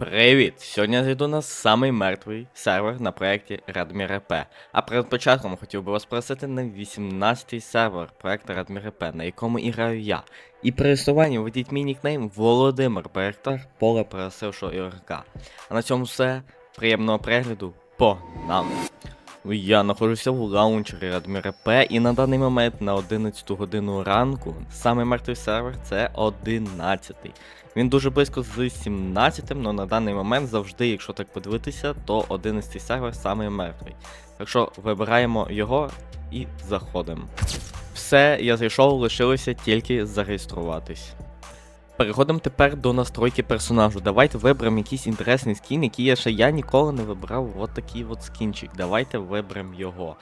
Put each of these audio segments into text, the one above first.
Привіт! Сьогодні я зайду на самий мертвий сервер на проєкті Radmir EP. А перед початком хотів би вас просити на 18-й сервер проєкту Radmir EP, на якому і я. І при існуванні введіть мій нікнейм Володимир Проєктар поле пересившого ігрока. А на цьому все. Приємного перегляду. Погнали! Я знаходжуся в лаунчері Radmir EP і на даний момент на 11 годину ранку самий мертвий сервер це 11-й. Він дуже близько з 17, але на даний момент завжди, якщо так подивитися, то 11 сервер самий мертвий. Так що вибираємо його і заходимо. Все, я зайшов, лишилося тільки зареєструватись. Переходимо тепер до настройки персонажу. Давайте виберемо якийсь інтересний скін, який я ще я ніколи не вибрав. От такий от скінчик. Давайте виберемо його.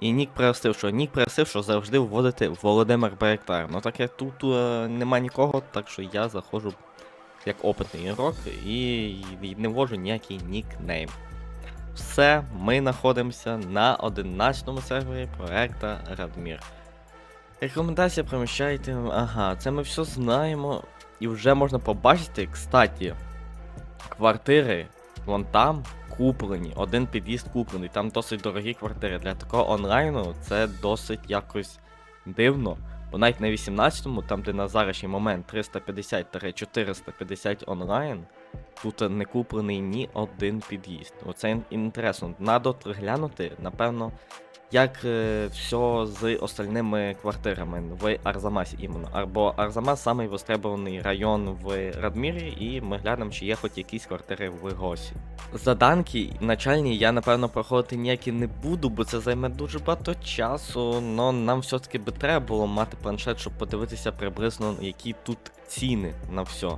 І нік просив, що нік просив, що завжди вводити Володимир Байрактар. Ну так як тут е, нема нікого, так що я заходжу як опитний ігрок і, не ввожу ніякий нікнейм. Все, ми знаходимося на 11 сервері проекта Радмір. Рекомендація приміщайте. Ага, це ми все знаємо. І вже можна побачити, кстати, квартири вон там куплені, один під'їзд куплений, там досить дорогі квартири. Для такого онлайну це досить якось дивно. Бо навіть на 18-му, там де на зарашній момент 350-450 онлайн, тут не куплений ні один під'їзд. Оце інтересно. Надо глянути, напевно, як е, все з остальними квартирами в Арзамасі іменно. Або Арзамас самий востребований район в Радмірі, і ми глянемо, чи є хоч якісь квартири в Госі. Заданки начальні я напевно проходити ніякі не буду, бо це займе дуже багато часу. Но нам все-таки би треба було мати планшет, щоб подивитися приблизно, які тут ціни на все.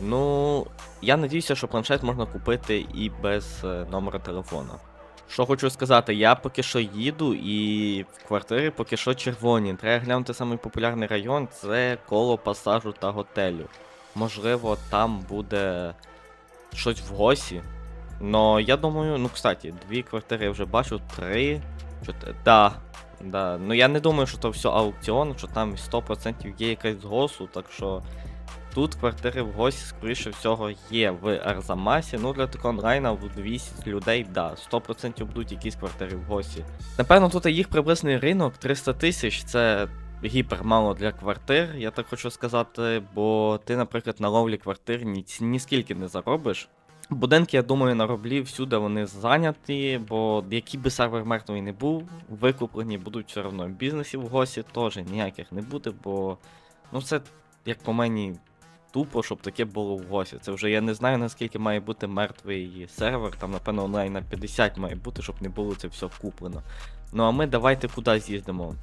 Ну, я надіюся, що планшет можна купити і без е, номера телефона. Що хочу сказати, я поки що їду і в квартирі поки що червоні. Треба глянути самий популярний район це коло пасажу та готелю. Можливо, там буде щось в госі. Но я думаю, ну кстати, дві квартири я вже бачу, три. Чотири. Да. Да. Ну я не думаю, що то все аукціон, що там 100% є якась з госу, так що. Тут квартири в гості, скоріше всього, є в Арзамасі. Ну для такого онлайна в 200 людей, да, 100% будуть якісь квартири в гості. Напевно, тут їх приблизний ринок 300 тисяч, це гіпер мало для квартир, я так хочу сказати, бо ти, наприклад, на ловлі квартир ні, ні скільки не заробиш. Будинки, я думаю, на роблі всюди вони зайняті, бо який би сервер мертвий не був, викуплені будуть все одно. Бізнесів в гості теж ніяких не буде, бо ну це, як по мені, тупо, щоб таке було в гості. Це вже я не знаю наскільки має бути мертвий сервер, там, напевно, онлайн на 50 має бути, щоб не було це все куплено. Ну а ми давайте куди з'їздимо.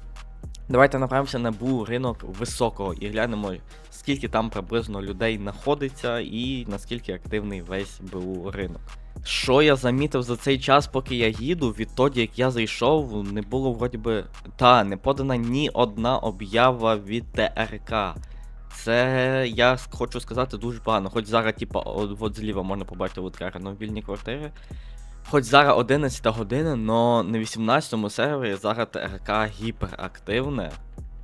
Давайте направимося на БУ ринок високого і глянемо, скільки там приблизно людей знаходиться і наскільки активний весь БУ ринок. Що я замітив за цей час, поки я їду, відтоді як я зайшов, не було вроді би. Та, не подана ні одна об'ява від ТРК. Це я хочу сказати дуже погано. Хоч зараз, типа, от, от зліва можна побачити відкарано вільні квартири. Хоч зараз 11 година, но на 18-му сервері зараз ТРК гіперактивне.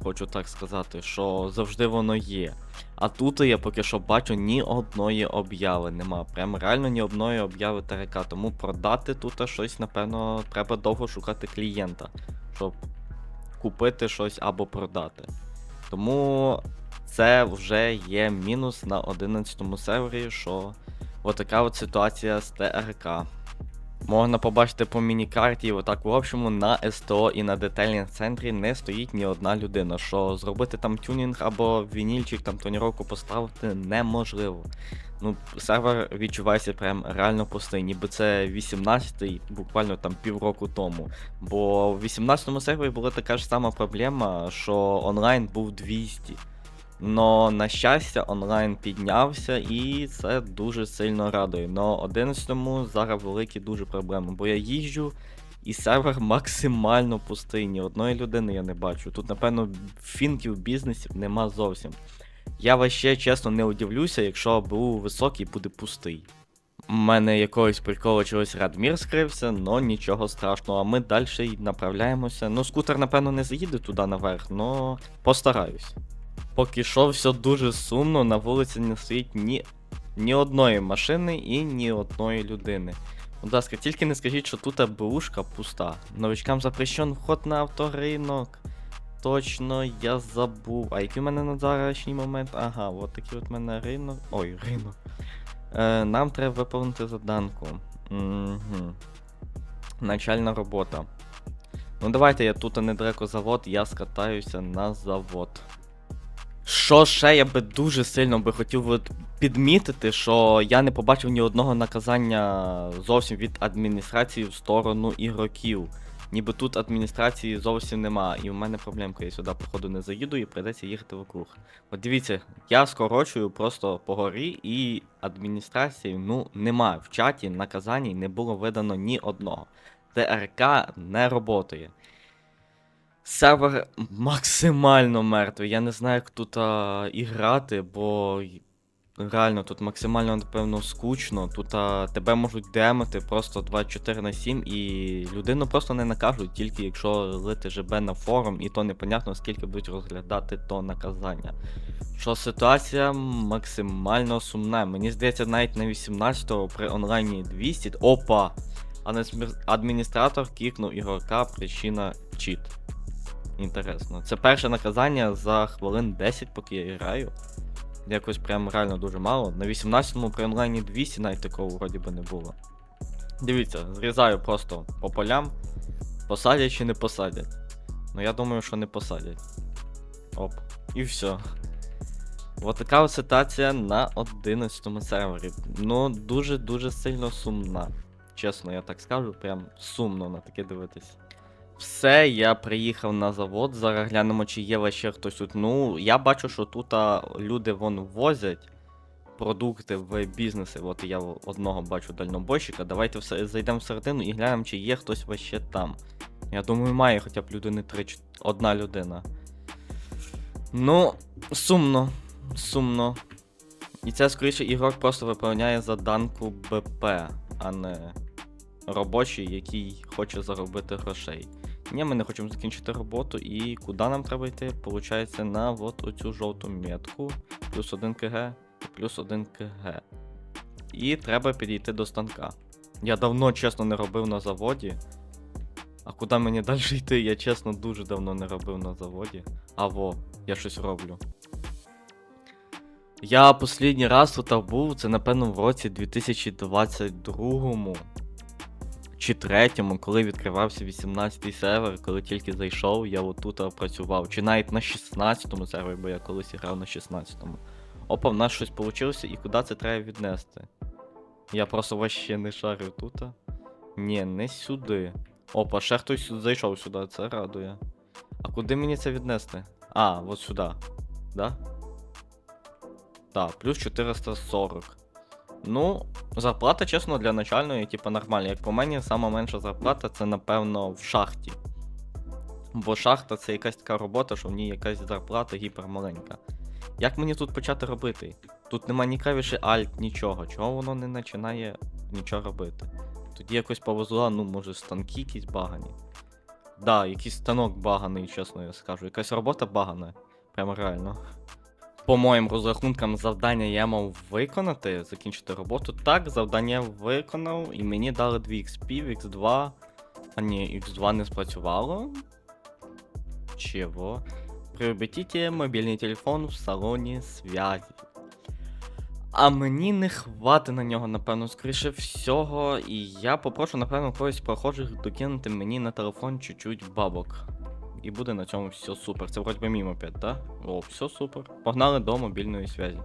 Хочу так сказати, що завжди воно є. А тут я поки що бачу ні одної обяви нема. Прям реально ні одної обяви ТРК. Тому продати тут щось, напевно, треба довго шукати клієнта, щоб купити щось або продати. Тому це вже є мінус на 11 сервері, що отака от ситуація з ТРК. Можна побачити по міні-карті, отак в общому на СТО і на детельнінг центрі не стоїть ні одна людина, що зробити там тюнінг або вінільчик, там тоніровку поставити неможливо. Ну, сервер відчувається прям реально пустий, ніби це 18-й, буквально там півроку тому. Бо в 18-му сервері була така ж сама проблема, що онлайн був 200. Но на щастя, онлайн піднявся і це дуже сильно радує. Но 11-му зараз великі дуже проблеми, бо я їжджу і сервер максимально пустий. Ні одної людини я не бачу. Тут, напевно, фінків бізнесів нема зовсім. Я ваще чесно не удивлюся, якщо БУ високий буде пустий. У мене якогось приколу чогось Радмір скрився, но нічого страшного. А ми далі й направляємося. Ну, скутер, напевно, не заїде туди наверх, но постараюсь. Поки що все дуже сумно, на вулиці не стоїть ні Ні одної машини і ні одної людини. Будь ласка, тільки не скажіть, що тут БУшка пуста. Новичкам запрещен вход на авторинок. Точно, я забув. А який в мене на зарашній момент? Ага, от такий от в мене ринок. Ой, ринок. Е, нам треба виповнити заданку. Угу. Начальна робота. Ну давайте я тут недалеко завод, я скатаюся на завод. Що ще я би дуже сильно би хотів от підмітити, що я не побачив ні одного наказання зовсім від адміністрації в сторону ігроків. Ніби тут адміністрації зовсім нема, і в мене проблемка, я сюди, походу, не заїду і прийдеться їхати вокруг. От дивіться, я скорочую просто по горі, і адміністрації ну нема. В чаті наказань не було видано ні одного. ТРК не роботає. Сервер максимально мертвий. Я не знаю, як тут а, і грати, бо реально тут максимально, напевно, скучно. Тут а, тебе можуть демити просто 24 на 7 і людину просто не накажуть, тільки якщо лити ЖБ на форум, і то непонятно, скільки будуть розглядати то наказання. Що ситуація максимально сумна. Мені здається, навіть на 18-го при онлайні 200. Опа! Адміністратор кікнув ігрока, причина чіт. Інтересно. Це перше наказання за хвилин 10, поки я граю. Якось прям реально дуже мало. На 18-му при онлайні 200 навіть такого вроді би не було. Дивіться, зрізаю просто по полям. Посадять чи не посадять. Ну я думаю, що не посадять. Оп. І все. От така от ситуація на 11 сервері. Ну, дуже-дуже сильно сумна. Чесно, я так скажу, прям сумно на таке дивитись. Все, я приїхав на завод. Зараз глянемо, чи є ще хтось тут. Ну, я бачу, що тут а, люди вон возять продукти в бізнеси. От я одного бачу дальнобойщика. Давайте все, зайдемо всередину і глянемо, чи є хтось ще там. Я думаю, має хоча б людини 3, одна людина. Ну, сумно. Сумно. І це, скоріше, ігрок просто виповняє заданку БП, а не робочий, який хоче заробити грошей. Ні, ми не хочемо закінчити роботу, і куди нам треба йти? Получається, на от оцю жовту метку, плюс 1 КГ плюс 1 КГ. І треба підійти до станка. Я давно, чесно, не робив на заводі. А куди мені далі йти? Я чесно дуже давно не робив на заводі. А во, я щось роблю. Я останній раз тут був, це напевно в році 2022 чи третьому, коли відкривався 18-й сервер, коли тільки зайшов, я отут працював. Чи навіть на 16-му сервері, бо я колись грав на 16-му. Опа, в нас щось вийшло, і куди це треба віднести? Я просто вообще не шарю тут. Ні, не сюди. Опа, ще хтось зайшов сюди, це радує. А куди мені це віднести? А, от сюди. Да? Так, плюс 440. Ну, зарплата, чесно, для начальної, типу, нормальна. Як по мені, сама менша зарплата це, напевно, в шахті. Бо шахта це якась така робота, що в ній якась зарплата гіпермаленька. Як мені тут почати робити? Тут нема ні клавіші Alt, нічого. Чого воно не починає нічого робити? Тоді якось повезло, ну, може, станки якісь багані. Да, якийсь станок баганий, чесно я скажу. Якась робота багана. Прямо реально. По моїм розрахункам, завдання я мав виконати, закінчити роботу. Так, завдання виконав, і мені дали 2 XP в X2. А ні, X2 не спрацювало. Чого? Приобретите мобільний телефон в салоні связі. А мені не хватить на нього, напевно, скоріше всього. І я попрошу, напевно, когось прохожих докинути мені на телефон чуть-чуть бабок. І буде на цьому все супер. Це вроді би мій мопед, так? О, все супер. Погнали до мобільної зв'язі.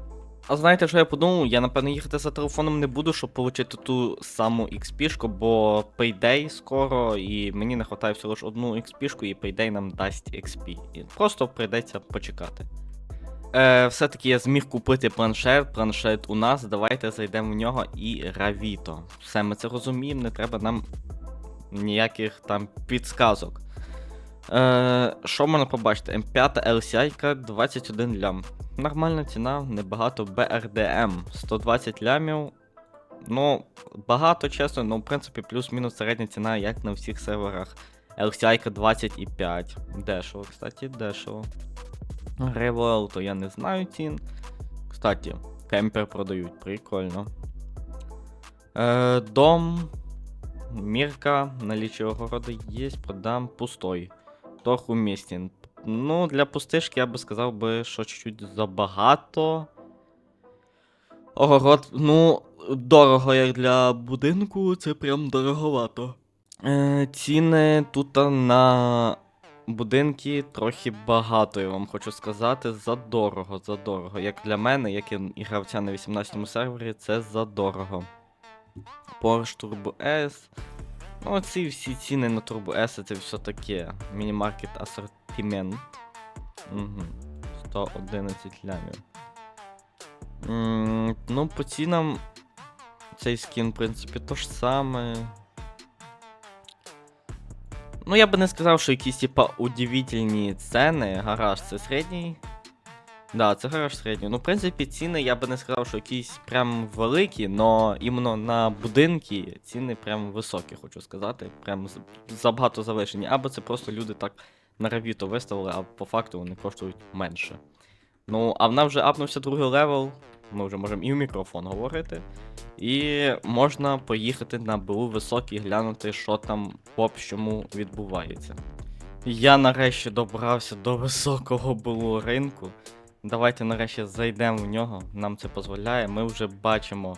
А знаєте, що я подумав? Я напевно їхати за телефоном не буду, щоб отримати ту саму XP, бо Payday скоро, і мені не вистачає всього лише одну XP, і Payday нам дасть XP. І просто прийдеться почекати. Е, все-таки я зміг купити планшет. Планшет у нас. Давайте зайдемо в нього і Равіто. Все, ми це розуміємо, не треба нам ніяких там підсказок. Е, що можна побачити? М5 LCI 21 лям. Нормальна ціна, небагато BRDM 120 лямів. Ну, багато, чесно, ну, в принципі, плюс-мінус середня ціна, як на всіх серверах. LCI 25. Дешево, кстати, дешево. Револ, то я не знаю цін. Кстати, кемпер продають, прикольно. Е, дом. Мірка, наличие огорода є, продам пустой. Торг уместен. Ну, для пустишки я би сказав би, що чуть-чуть забагато. Огород, ну, дорого, як для будинку, це прям дороговато. Е, ціни тут на будинки трохи багато, я вам хочу сказати. Задорого, задорого. Як для мене, як і гравця на 18 му сервері, це задорого. Porsche Turbo S. Ну, ці всі ціни на Turbo S це все таке. Мінімаркет асортимент. Угу. 111 лямів. Ну, по цінам цей скін, в принципі, то ж саме. Ну, я би не сказав, що якісь, типа, удивительні ціни. Гараж це середній. Да, це гараж середній. Ну, в принципі, ціни я би не сказав, що якісь прям великі, но іменно на будинки ціни прям високі, хочу сказати. Прям забагато завишені. Або це просто люди так на ревіто виставили, а по факту вони коштують менше. Ну, а в нас вже апнувся другий левел. Ми вже можемо і в мікрофон говорити. І можна поїхати на БУ високий, глянути, що там в общому відбувається. Я нарешті добрався до високого БУ ринку. Давайте нарешті зайдемо в нього, нам це дозволяє. Ми вже бачимо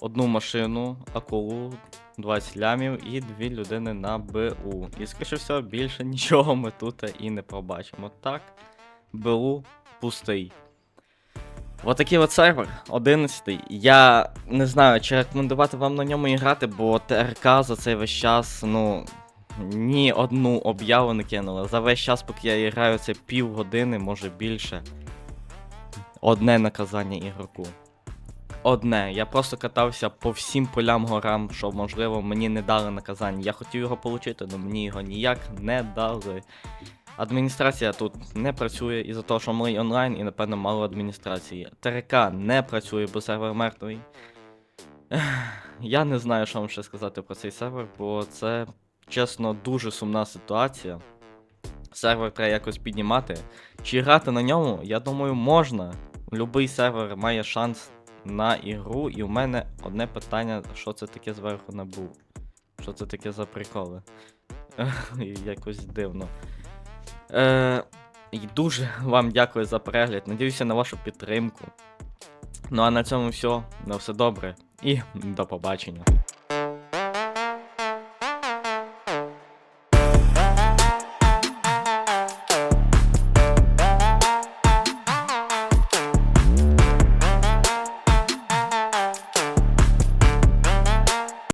одну машину, акулу, 20 лямів і дві людини на БУ. І скоріше все, більше нічого ми тут і не побачимо. Так, БУ пустий. Отакий от сервер, 11. Я не знаю, чи рекомендувати вам на ньому грати, бо ТРК за цей весь час, ну. Ні одну об'яву не кинули. За весь час, поки я граю, це півгодини, може більше. Одне наказання ігроку. Одне. Я просто катався по всім полям горам, що можливо мені не дали наказання. Я хотів його отримати, але мені його ніяк не дали. Адміністрація тут не працює із-за того, що ми онлайн і, напевно, мало адміністрації. ТРК не працює, бо сервер мертвий. Я не знаю, що вам ще сказати про цей сервер, бо це, чесно, дуже сумна ситуація. Сервер треба якось піднімати. Чи грати на ньому, я думаю, можна. Любий сервер має шанс на ігру, і у мене одне питання, що це таке зверху набув. Що це таке за приколи? Якось дивно. Е, і дуже вам дякую за перегляд. Надіюся на вашу підтримку. Ну а на цьому все. На все добре і до побачення.